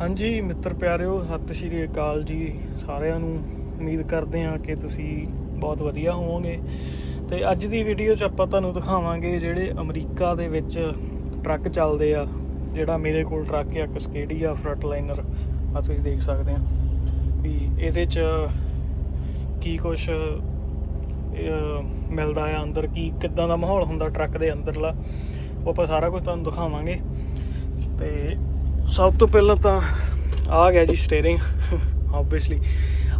ਹਾਂਜੀ, ਮਿੱਤਰ ਪਿਆਰਿਓ, ਸਤਿ ਸ਼੍ਰੀ ਅਕਾਲ ਜੀ ਸਾਰਿਆਂ ਨੂੰ। ਉਮੀਦ ਕਰਦੇ ਹਾਂ ਕਿ ਤੁਸੀਂ ਬਹੁਤ ਵਧੀਆ ਹੋਵੋਗੇ। ਤੇ ਅੱਜ ਦੀ ਵੀਡੀਓ 'ਚ ਆਪਾਂ ਤੁਹਾਨੂੰ ਦਿਖਾਵਾਂਗੇ ਜਿਹੜੇ ਅਮਰੀਕਾ ਦੇ ਵਿੱਚ ਟਰੱਕ ਚੱਲਦੇ ਆ, ਜਿਹੜਾ ਮੇਰੇ ਕੋਲ ਟਰੱਕ ਆ, ਕਸਕੇਡੀਆ ਫਰਟਲਾਈਨਰ। ਆ ਤੁਸੀਂ ਦੇਖ ਸਕਦੇ ਆ ਵੀ ਇਹਦੇ 'ਚ ਕੀ ਕੁਛ ਮਿਲਦਾ ਆ ਅੰਦਰ, ਕੀ, ਕਿੱਦਾਂ ਦਾ ਮਾਹੌਲ ਹੁੰਦਾ ਟਰੱਕ ਦੇ ਅੰਦਰਲਾ। ਉਹ ਆਪਾਂ ਸਾਰਾ ਕੁਝ ਤੁਹਾਨੂੰ ਦਿਖਾਵਾਂਗੇ। ਤੇ ਸਭ ਤੋਂ ਪਹਿਲਾਂ ਤਾਂ ਆ ਗਿਆ ਜੀ ਸਟੀਅਰਿੰਗ ਆਬਵੀਅਸਲੀ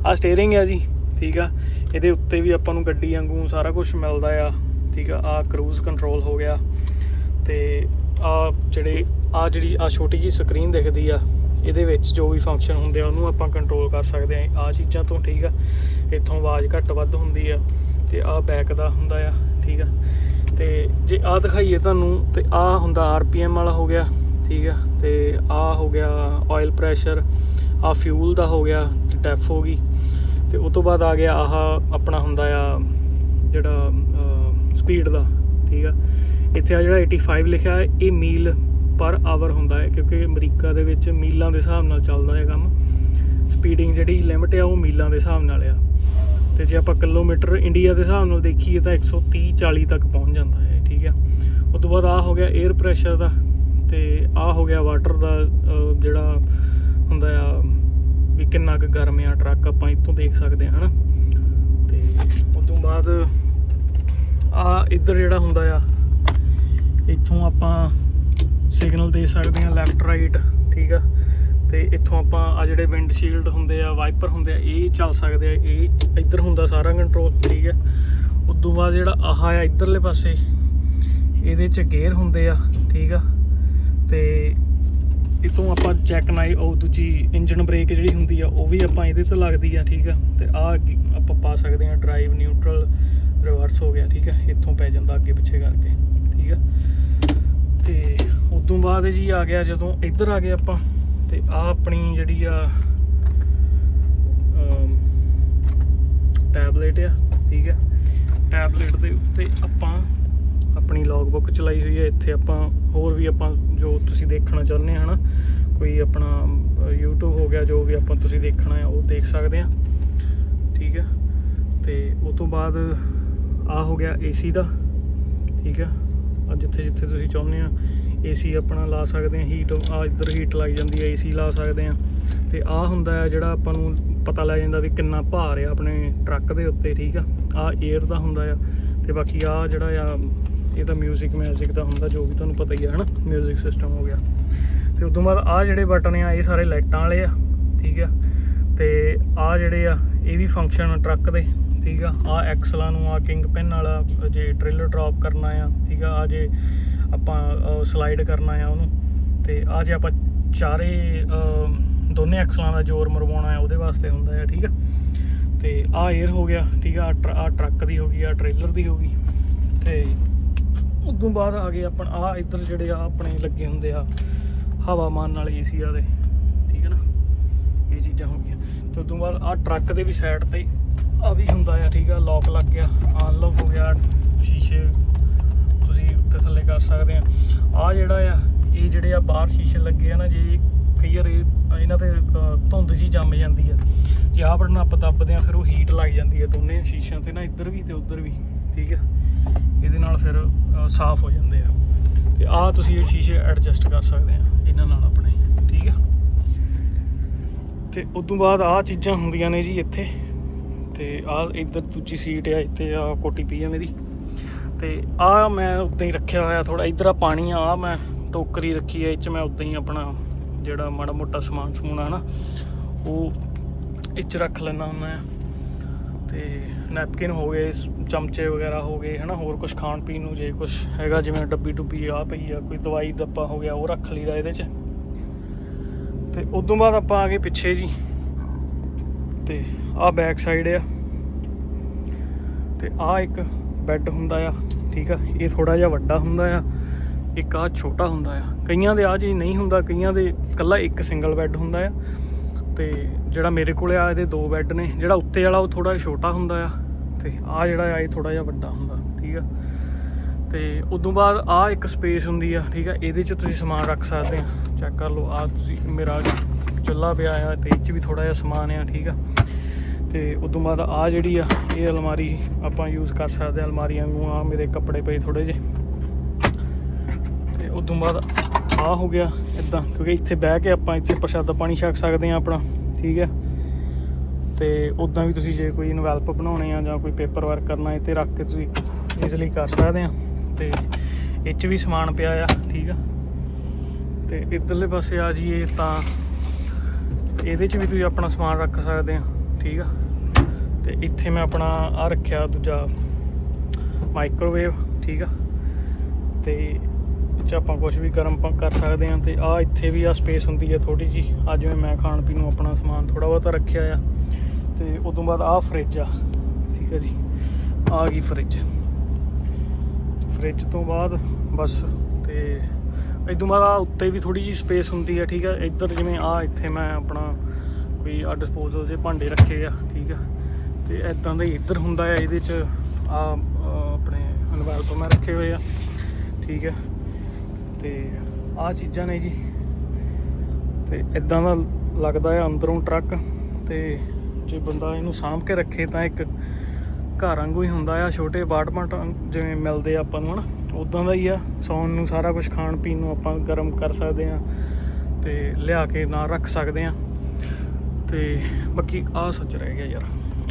ਆ ਸਟੀਅਰਿੰਗ ਹੈ ਜੀ, ਠੀਕ ਆ। ਇਹਦੇ ਉੱਤੇ ਵੀ ਆਪਾਂ ਨੂੰ ਗੱਡੀ ਵਾਂਗੂ ਸਾਰਾ ਕੁਝ ਮਿਲਦਾ ਆ, ਠੀਕ ਆ। ਆ ਕਰੂਜ਼ ਕੰਟਰੋਲ ਹੋ ਗਿਆ। ਤੇ ਆ ਜਿਹੜੇ, ਆ ਜਿਹੜੀ, ਆ ਛੋਟੀ ਜੀ ਸਕਰੀਨ ਦਿਖਦੀ ਆ, ਇਹਦੇ ਵਿੱਚ ਜੋ ਵੀ ਫੰਕਸ਼ਨ ਹੁੰਦੇ ਆ, ਉਹਨੂੰ ਆਪਾਂ ਕੰਟਰੋਲ ਕਰ ਸਕਦੇ ਆ। ਆ ਚੀਜ਼ਾਂ ਤੋਂ, ਠੀਕ ਆ। ਇੱਥੋਂ ਆਵਾਜ਼ ਘੱਟ ਵੱਧ ਹੁੰਦੀ ਆ, ਤੇ ਆ ਬੈਕ ਦਾ ਹੁੰਦਾ ਆ, ਠੀਕ ਆ। ਤੇ ਜੇ ਆ ਦਿਖਾਈਏ ਤੁਹਾਨੂੰ, ਤੇ ਆ ਹੁੰਦਾ ਆਰਪੀਐਮ ਵਾਲਾ ਹੋ ਗਿਆ। ਠੀਕ ਆ, ਤੇ ਆ ਹੋ ਗਿਆ ਆਇਲ ਪ੍ਰੈਸ਼ਰ ਆ ਫਿਊਲ ਦਾ ਹੋ ਗਿਆ ਡੈਫ ਹੋ ਗਈ। ਤੇ ਉਸ ਤੋਂ ਬਾਅਦ ਆ ਗਿਆ ਆਹ ਆਪਣਾ ਹੁੰਦਾ ਆ, ਜਿਹੜਾ ਸਪੀਡ ਦਾ, ਠੀਕ ਆ। ਇੱਥੇ ਆ ਜਿਹੜਾ 85 ਲਿਖਿਆ ਇਹ ਮੀਲ ਪਰ ਆਵਰ ਹੁੰਦਾ ਹੈ, ਕਿਉਂਕਿ ਅਮਰੀਕਾ ਦੇ ਵਿੱਚ ਮੀਲਾਂ ਦੇ ਹਿਸਾਬ ਨਾਲ ਚੱਲਦਾ ਹੈ ਕੰਮ। ਸਪੀਡਿੰਗ ਜਿਹੜੀ ਲਿਮਟ ਆ, ਉਹ ਮੀਲਾਂ ਦੇ ਹਿਸਾਬ ਨਾਲ ਆ। ਤੇ ਜੇ ਆਪਾਂ ਕਿਲੋਮੀਟਰ ਇੰਡੀਆ ਦੇ ਹਿਸਾਬ ਨਾਲ ਦੇਖੀਏ ਤਾਂ 130 40 ਤੱਕ ਪਹੁੰਚ ਜਾਂਦਾ ਹੈ, ਠੀਕ ਆ। ਉਸ ਤੋਂ ਬਾਅਦ ਆ ਹੋ ਗਿਆ 에ਅਰ ਪ੍ਰੈਸ਼ਰ ਦਾ। ਤੇ ਆ ਹੋ ਗਿਆ ਵਾਟਰ ਦਾ ਜਿਹੜਾ ਹੁੰਦਾ ਆ ਵੀ ਕਿੰਨਾ ਕੁ ਗਰਮ ਆ ਟਰੱਕ, ਆਪਾਂ ਇੱਥੋਂ ਦੇਖ ਸਕਦੇ ਹਾਂ ਹਨਾ? ਤੇ ਉਸ ਤੋਂ ਬਾਅਦ ਆ ਇੱਧਰ ਜਿਹੜਾ ਹੁੰਦਾ ਆ, ਇੱਥੋਂ ਆਪਾਂ ਸਿਗਨਲ ਦੇ ਸਕਦੇ ਹਾਂ ਲੈਫਟ ਰਾਈਟ ਠੀਕ ਆ? ਤੇ ਇੱਥੋਂ ਆਪਾਂ ਆ ਜਿਹੜੇ ਵਿੰਡਸ਼ੀਲਡ ਹੁੰਦੇ ਆ ਵਾਈਪਰ ਹੁੰਦੇ ਆ, ਇਹ ਚੱਲ ਸਕਦੇ ਆ, ਇਹ ਇੱਧਰ ਹੁੰਦਾ ਸਾਰਾ ਕੰਟਰੋਲ ਠੀਕ ਆ? ਉਸ ਤੋਂ ਬਾਅਦ ਜਿਹੜਾ ਆਹ ਆ ਇੱਧਰਲੇ ਪਾਸੇ, ਇਹਦੇ ਚ ਗੇਅਰ ਹੁੰਦੇ ਆ, ਠੀਕ ਆ? ਤੇ ਇਤੋਂ ਆਪਾਂ ਚੈੱਕ ਨਾਈ, ਉਹ ਦੂਜੀ ਇੰਜਨ ਬ੍ਰੇਕ ਜਿਹੜੀ ਹੁੰਦੀ ਆ, ਉਹ ਵੀ ਆਪਾਂ ਇਹਦੇ ਤੋਂ ਲੱਗਦੀ ਆ, ਠੀਕ ਆ? ਤੇ ਆ ਆਪਾਂ ਪਾ ਸਕਦੇ ਆ ਡਰਾਈਵ ਨਿਊਟਰਲ ਰਿਵਰਸ ਹੋ ਗਿਆ, ਠੀਕ ਆ? ਇੱਥੋਂ ਪੈ ਜਾਂਦਾ ਅੱਗੇ ਪਿੱਛੇ ਕਰਕੇ, ਠੀਕ ਆ? ਤੇ ਉਦੋਂ ਬਾਅਦ ਜੀ ਆ ਗਿਆ, ਜਦੋਂ ਇੱਧਰ ਆ ਗਏ ਆਪਾਂ, ਤੇ ਆ ਆਪਣੀ ਜਿਹੜੀ ਆ ਟੈਬਲੇਟ ਆ, ਠੀਕ ਆ? ਟੈਬਲੇਟ ਦੇ ਉੱਤੇ ਆਪਾਂ ਆਪਣੀ ਲੌਗ ਬੁੱਕ ਚਲਾਈ ਹੋਈ ਹੈ ਇੱਥੇ ਆਪਾਂ ਹੋਰ ਵੀ ਆਪਾਂ ਜੋ ਤੁਸੀਂ ਦੇਖਣਾ ਚਾਹੁੰਦੇ ਆ ਹਨਾ? ਕੋਈ ਆਪਣਾ ਅਹ, YouTube ਹੋ ਗਿਆ ਜੋ ਵੀ ਆਪਾਂ ਤੁਸੀਂ ਦੇਖਣਾ ਆ ਉਹ ਦੇਖ ਸਕਦੇ ਆ। ਠੀਕ ਹੈ ਤੇ ਉਸ ਤੋਂ ਬਾਅਦ ਆ ਹੋ ਗਿਆ AC ਦਾ। ਠੀਕ ਹੈ ਆ ਜਿੱਥੇ ਜਿੱਥੇ ਤੁਸੀਂ ਚਾਹੁੰਦੇ ਆ AC ਆਪਣਾ ਲਾ ਸਕਦੇ ਆ ਹੀਟ ਆ ਇੱਧਰ ਹੀਟ ਲੱਗ ਜਾਂਦੀ ਆ AC ਲਾ ਸਕਦੇ ਆ। ਤੇ ਆ ਹੁੰਦਾ ਆ ਜਿਹੜਾ ਆਪਾਂ ਨੂੰ ਪਤਾ ਲੱਗ ਜਾਂਦਾ ਵੀ ਕਿੰਨਾ ਭਾਰ ਆ ਆਪਣੇ ਟਰੱਕ ਦੇ ਉੱਤੇ ਠੀਕ ਆ? ਆ 에ਅਰ ਦਾ ਹੁੰਦਾ ਆ। ਤੇ ਬਾਕੀ ਆ ਜਿਹੜਾ ਆ ਇਹ ਤਾਂ 뮤직 ਮੈਜਿਕ ਦਾ ਹੁੰਦਾ, ਜੋ ਵੀ ਤੁਹਾਨੂੰ ਪਤਾ ਹੀ ਹੈ ਨਾ 뮤직 ਸਿਸਟਮ ਹੋ ਗਿਆ। ਤੇ ਉਦੋਂ ਬਾਅਦ ਆ ਜਿਹੜੇ ਬਟਨ ਆ, ਇਹ ਸਾਰੇ ਲਾਈਟਾਂ ਵਾਲੇ ਆ, ਠੀਕ ਆ? ਤੇ ਆ ਜਿਹੜੇ ਆ, ਇਹ ਵੀ ਫੰਕਸ਼ਨ ਟਰੱਕ ਦੇ, ਠੀਕ ਆ? ਆ ਐਕਸਲਾਂ ਨੂੰ ਆ ਕਿੰਗ ਪਿੰਨ ਵਾਲਾ, ਜੇ ਟ੍ਰੇਲਰ ਡ੍ਰੌਪ ਕਰਨਾ ਆ, ਠੀਕ ਆ? ਆ ਜੇ ਆਪਾਂ ਸਲਾਈਡ ਕਰਨਾ ਆ ਉਹਨੂੰ, ਤੇ ਆ ਜੇ ਆਪਾਂ ਚਾਰੇ ਦੋਨੇ ਐਕਸਲਾਂ ਦਾ ਜ਼ੋਰ ਮਰਵਾਉਣਾ ਆ, ਉਹਦੇ ਵਾਸਤੇ ਹੁੰਦਾ ਆ, ਠੀਕ ਆ? ਤੇ ਆ 에ਅਰ ਹੋ ਗਿਆ, ਠੀਕ ਆ? ਆ ਟਰੱਕ ਦੀ ਹੋ ਗਈ ਆ ਟ੍ਰੇਲਰ ਦੀ ਹੋ ਗਈ, ਤੇ ਉਦੋਂ ਬਾਅਦ ਆ ਗਏ ਆਪਣ ਆ ਇੱਧਰ ਜਿਹੜੇ ਆ ਆਪਣੇ ਲੱਗੇ ਹੁੰਦੇ ਆ ਹਵਾਮਾਨ ਨਾਲ ਏਸੀ ਆ ਦੇ ਠੀਕ ਹੈ ਨਾ? ਇਹ ਚੀਜ਼ਾਂ ਹੋ ਗਈਆਂ। ਤੇ ਉਦੋਂ ਬਾਅਦ ਆ ਟਰੱਕ ਦੇ ਵੀ ਸਾਈਡ ਤੇ ਆ ਵੀ ਹੁੰਦਾ ਆ, ਠੀਕ ਆ? ਲੌਕ ਲੱਗ ਗਿਆ ਅਨਲੌਕ ਹੋ ਗਿਆ, ਸ਼ੀਸ਼ੇ ਤੁਸੀਂ ਉੱਤੇ ਥੱਲੇ ਕਰ ਸਕਦੇ ਆ। ਆ ਜਿਹੜਾ ਆ, ਇਹ ਜਿਹੜੇ ਆ ਬਾਹਰ ਸ਼ੀਸ਼ੇ ਲੱਗੇ ਆ ਨਾ, ਜੇ ਕਈ ਵਾਰ ਇਹਨਾਂ ਤੇ ਧੁੰਦ ਜੀ ਜੰਮ ਜਾਂਦੀ ਆ। ਜੇ ਆਹ ਬਟਨ ਆਪਾਂ ਦੱਬਦੇ ਆ, ਫਿਰ ਉਹ ਹੀਟ ਲੱਗ ਜਾਂਦੀ ਆ ਦੋਨੇ ਸ਼ੀਸ਼ਿਆਂ ਤੇ ਨਾ, ਇੱਧਰ ਵੀ ਤੇ ਉੱਧਰ ਵੀ, ਠੀਕ ਆ? ਇਹਦੇ ਨਾਲ ਫਿਰ ਸਾਫ਼ ਹੋ ਜਾਂਦੇ ਆ। ਤੇ ਆਹ ਤੁਸੀਂ ਇਹ ਸ਼ੀਸ਼ੇ ਐਡਜਸਟ ਕਰ ਸਕਦੇ ਆ, ਇਹਨਾਂ ਨਾਲ ਆਪਣੇ, ਠੀਕ ਆ? ਤੇ ਤੋਂ ਬਾਅਦ ਆਹ ਚੀਜ਼ਾਂ ਹੁੰਦੀਆਂ ਨੇ ਜੀ ਇੱਥੇ। ਤੇ ਆਹ ਇੱਧਰ ਦੂਜੀ ਸੀਟ ਆ, ਇੱਥੇ ਆ ਕੋਟੀ ਪਈ ਆ ਮੇਰੀ। ਤੇ ਆ ਮੈਂ ਉਦਾਂ ਹੀ ਰੱਖਿਆ ਹੋਇਆ ਥੋੜਾ ਇੱਧਰ ਆ ਪਾਣੀ ਆ, ਆਹ ਮੈਂ ਟੋਕਰੀ ਰੱਖੀ ਆ, ਇਹ ਚ ਮੈਂ ਉਦਾਂ ਹੀ ਆਪਣਾ ਜਿਹੜਾ ਮਾੜਾ ਮੋਟਾ ਸਮਾਨ ਸਮੂਨ ਆ ਨਾ ਉਹ ਇਹ ਚ ਰੱਖ ਲੈਣਾ ਹੁੰਦਾ ਆ। ਤੇ ਨੈਪਕਿਨ ਹੋ ਗਏ ਚਮਚੇ ਵਗੈਰਾ ਹੋ ਗਏ, ਹਨਾ, ਹੋਰ ਕੁਝ ਖਾਣ ਪੀਣ ਨੂੰ ਜੇ ਕੁਝ ਹੈਗਾ, ਜਿਵੇਂ ਡੱਬੀ ਟੁੱਬੀ ਆ ਪਈ ਆ, ਕੋਈ ਦਵਾਈ ਦੱਪਾ ਹੋ ਗਿਆ, ਉਹ ਰੱਖ ਲਈਦਾ ਇਹਦੇ 'ਚ। ਤੇ ਉਦੋਂ ਬਾਅਦ ਆਪਾਂ ਆ ਗਏ ਪਿੱਛੇ ਜੀ, ਤੇ ਆਹ ਬੈਕ ਸਾਈਡ ਆ। ਤੇ ਆਹ ਇੱਕ ਬੈੱਡ ਹੁੰਦਾ ਆ, ਠੀਕ ਆ, ਇਹ ਥੋੜਾ ਜਿਹਾ ਵੱਡਾ ਹੁੰਦਾ ਆ, ਇੱਕ ਆ ਛੋਟਾ ਹੁੰਦਾ ਆ। ਕਈਆਂ ਦੇ ਆ ਜੀ ਨਹੀਂ ਹੁੰਦਾ, ਕਈਆਂ ਦੇ ਇਕੱਲਾ ਇੱਕ ਸਿੰਗਲ ਬੈੱਡ ਹੁੰਦਾ ਆ। ਤੇ ਜਿਹੜਾ ਮੇਰੇ ਕੋਲ ਆ, ਇਹਦੇ ਦੋ ਬੈੱਡ ਨੇ। ਜਿਹੜਾ ਉੱਤੇ ਵਾਲਾ ਉਹ ਥੋੜਾ ਛੋਟਾ ਹੁੰਦਾ ਆ ਤੇ ਆ ਜਿਹੜਾ ਆ, ਇਹ ਥੋੜਾ ਜਿਹਾ ਵੱਡਾ ਹੁੰਦਾ, ਠੀਕ ਆ? ਤੇ ਉਦੋਂ ਬਾਅਦ ਆ ਇੱਕ ਸਪੇਸ ਹੁੰਦੀ ਆ, ਠੀਕ ਆ? ਇਹਦੇ 'ਚ ਤੁਸੀਂ ਸਮਾਨ ਰੱਖ ਸਕਦੇ ਆ। ਚੈੱਕ ਕਰ ਲਓ, ਆ ਤੁਸੀਂ ਮੇਰਾ ਚੁੱਲ੍ਹਾ ਪਿਆ ਆ ਤੇ ਇਹ 'ਚ ਵੀ ਥੋੜਾ ਜਿਹਾ ਸਮਾਨ ਆ, ਠੀਕ ਆ? ਤੇ ਉਦੋਂ ਬਾਅਦ ਆ ਜਿਹੜੀ ਆ, ਇਹ ਅਲਮਾਰੀ ਆਪਾਂ ਯੂਜ਼ ਕਰ ਸਕਦੇ ਆ ਅਲਮਾਰੀਆਂ ਨੂੰ ਆ, ਮੇਰੇ ਕੱਪੜੇ ਪਏ ਥੋੜੇ ਜਿਹੇ। ਤੇ ਉਦੋਂ ਬਾਅਦ ਆ ਹੋ ਗਿਆ ਇਦਾਂ ਕਿਉਂਕਿ ਇੱਥੇ ਬਹਿ ਕੇ ਆਪਾਂ ਇੱਥੇ ਪ੍ਰਸ਼ਾਦਾ ਪਾਣੀ ਛਕ ਸਕਦੇ ਆ ਆਪਣਾ, ਠੀਕ ਹੈ। ਤੇ ਉਦਾਂ ਵੀ ਤੁਸੀਂ ਜੇ ਕੋਈ ਇਨਵੈਲਪ ਬਣਾਉਣੇ ਆ ਜਾਂ ਕੋਈ ਪੇਪਰ ਵਰਕ ਕਰਨਾ ਹੈ ਤੇ ਰੱਖ ਕੇ ਤੁਸੀਂ ਈਜ਼ੀਲੀ ਕਰ ਸਕਦੇ ਆ ਤੇ ਇਹ 'ਚ ਵੀ ਸਮਾਨ ਪਿਆ ਆ, ਠੀਕ ਆ। ਤੇ ਇਧਰਲੇ ਪਾਸੇ ਆ ਜਾਈਏ ਤਾਂ ਇਹਦੇ 'ਚ ਵੀ ਤੁਸੀਂ ਆਪਣਾ ਸਮਾਨ ਰੱਖ ਸਕਦੇ ਆ ਠੀਕ ਆ। ਤੇ ਇੱਥੇ ਮੈਂ ਆਪਣਾ ਆ ਰੱਖਿਆ ਦੂਜਾ ਮਾਈਕ੍ਰੋਵੇਵ ਠੀਕ ਆ। ਤੇ 'ਚ ਆਪਾਂ ਕੁਝ ਵੀ ਗਰਮ ਕਰ ਸਕਦੇ ਆ ਤੇ ਆ ਇੱਥੇ ਵੀ ਆ ਸਪੇਸ ਹੁੰਦੀ ਹੈ ਥੋੜੀ ਜੀ ਆ ਜਿਵੇਂ ਮੈਂ ਖਾਣ ਪੀਣ ਨੂੰ ਆਪਣਾ ਸਮਾਨ ਥੋੜਾ ਬਹੁਤਾ ਰੱਖਿਆ ਆ ਤੇ ਤੋਂ ਬਾਅਦ ਆ ਫ੍ਰਿਜ ਆ। ਠੀਕ ਹੈ ਜੀ। ਆ ਗਈ ਫ੍ਰਿਜ ਫ੍ਰਿਜ ਤੋਂ ਬਾਅਦ ਬਸ ਤੇ ਇਦੋਂ ਬਾਅਦ ਆ ਉੱਤੇ ਵੀ ਥੋੜੀ ਜੀ ਸਪੇਸ ਹੁੰਦੀ ਹੈ, ਠੀਕ ਹੈ। ਇੱਧਰ ਜਿਵੇਂ ਆ, ਇੱਥੇ ਮੈਂ ਆਪਣਾ ਕੋਈ ਆ ਡਿਸਪੋਜ਼ਲ ਦੇ ਭਾਂਡੇ ਰੱਖੇ ਆ, ਠੀਕ ਆ ਤੇ ਇਦਾਂ ਦਾ ਹੀ ਇੱਧਰ ਹੁੰਦਾ ਆ, ਇਹਦੇ ਚ ਆ ਆਪਣੇ ਅਨਵੈਲਪ ਮੈਂ ਰੱਖੇ ਹੋਏ ਆ, ਠੀਕ ਹੈ। ਤੇ ਆ ਚੀਜ਼ਾਂ ਨੇ ਜੀ। ਤੇ ਇਦਾਂ ਦਾ ਲੱਗਦਾ ਹੈ ਅੰਦਰੋਂ ਟਰੱਕ। ਤੇ ਜੇ ਬੰਦਾ ਇਹਨੂੰ ਸਾਂਭ ਕੇ ਰੱਖੇ ਤਾਂ ਇੱਕ ਘਰ ਵਾਂਗੂ ਹੀ ਹੁੰਦਾ ਆ, ਛੋਟੇ ਅਪਾਰਟਮੈਂਟ ਜਿਵੇਂ ਮਿਲਦੇ ਆ ਆਪਾਂ ਨੂੰ, ਹਨਾ। ਉਦਾਂ ਦਾ ਹੀ ਆ, ਸੌਣ ਨੂੰ ਸਾਰਾ ਕੁਝ ਖਾਣ ਪੀਣ ਨੂੰ ਆਪਾਂ ਗਰਮ ਕਰ ਸਕਦੇ ਆ ਤੇ ਲਿਆ ਕੇ ਨਾਲ ਰੱਖ ਸਕਦੇ ਆ। ਤੇ ਬਾਕੀ ਆ ਸੱਚ ਰਹਿ ਗਿਆ ਯਾਰ।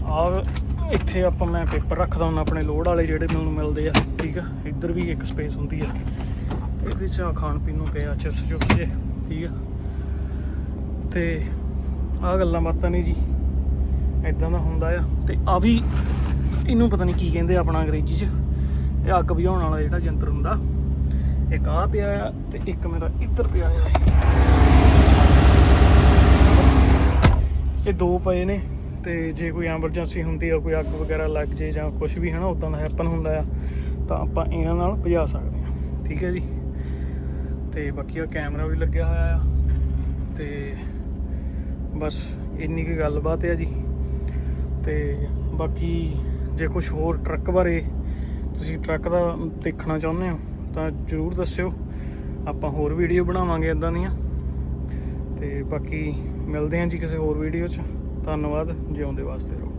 ਆ ਇੱਥੇ ਆਪਾਂ ਮੈਂ ਪੇਪਰ ਰੱਖਦਾ ਹੁੰਦਾ, ਆਪਣੇ ਲੋਡ ਵਾਲੇ ਜਿਹੜੇ ਮੈਨੂੰ ਮਿਲਦੇ ਆ, ਠੀਕ ਆ। ਇੱਧਰ ਵੀ ਇੱਕ ਸਪੇਸ ਹੁੰਦੀ ਆ। ਇਹਦੇ ਚ ਆਹ ਖਾਣ ਪੀਣ ਨੂੰ ਪਿਆ, ਚਿਪਸ ਚੁਪਸ ਜੇ ਠੀਕ ਆ। ਤੇ ਆ ਗੱਲਾਂ ਬਾਤਾਂ ਨੇ ਜੀ ਇਦਾਂ ਦਾ ਹੁੰਦਾ ਆ। ਤੇ ਆ ਵੀ ਇਹਨੂੰ ਪਤਾ ਨਹੀਂ ਕੀ ਕਹਿੰਦੇ ਆਪਣਾ ਅੰਗਰੇਜ਼ੀ ਚ। ਇਹ ਅੱਗ ਬੁਝਾਉਣ ਵਾਲਾ ਜਿਹੜਾ ਯੰਤਰ ਹੁੰਦਾ। ਇੱਕ ਆ ਪਿਆ ਆ ਤੇ ਇੱਕ ਮੇਰਾ ਇੱਧਰ ਪਿਆ ਆ। ਇਹ ਦੋ ਪਏ ਨੇ ਤੇ ਜੇ ਕੋਈ ਐਮਰਜੈਂਸੀ ਹੁੰਦੀ ਆ, ਕੋਈ ਅੱਗ ਵਗੈਰਾ ਲੱਗ ਜੇ ਜਾਂ ਕੁਝ ਵੀ ਹਨਾ ਉਦਾਂ ਦਾ ਹੈਪਨ ਹੁੰਦਾ ਆ, ਤਾਂ ਆਪਾਂ ਇਹਨਾਂ ਨਾਲ ਬੁਝਾ ਸਕਦੇ ਆ। ਠੀਕ ਹੈ ਜੀ? ਤੇ ਬਾਕੀ ਆ ਕੈਮਰਾ ਵੀ ਲੱਗਿਆ ਹੋਇਆ ਆ। ਤੇ ਬਸ ਇੰਨੀ ਕੁ ਗੱਲਬਾਤ ਹੈ ਜੀ। ਤੇ ਬਾਕੀ ਜੇ ਕੁਝ ਹੋਰ ਟਰੱਕ ਬਾਰੇ ਤੁਸੀਂ ਟਰੱਕ ਦਾ ਦੇਖਣਾ ਚਾਹੁੰਦੇ ਹੋ, ਤਾਂ ਜਰੂਰ ਦੱਸਿਓ। ਆਪਾਂ ਹੋਰ ਵੀਡੀਓ ਬਣਾਵਾਂਗੇ ਇਦਾਂ ਦੀਆਂ। ਤੇ ਬਾਕੀ ਮਿਲਦੇ ਹਾਂ ਜੀ ਕਿਸੇ ਹੋਰ ਵੀਡੀਓ 'ਚ। ਧੰਨਵਾਦ, ਜਿਉਂਦੇ ਵਾਸਤੇ ਰਹੋ।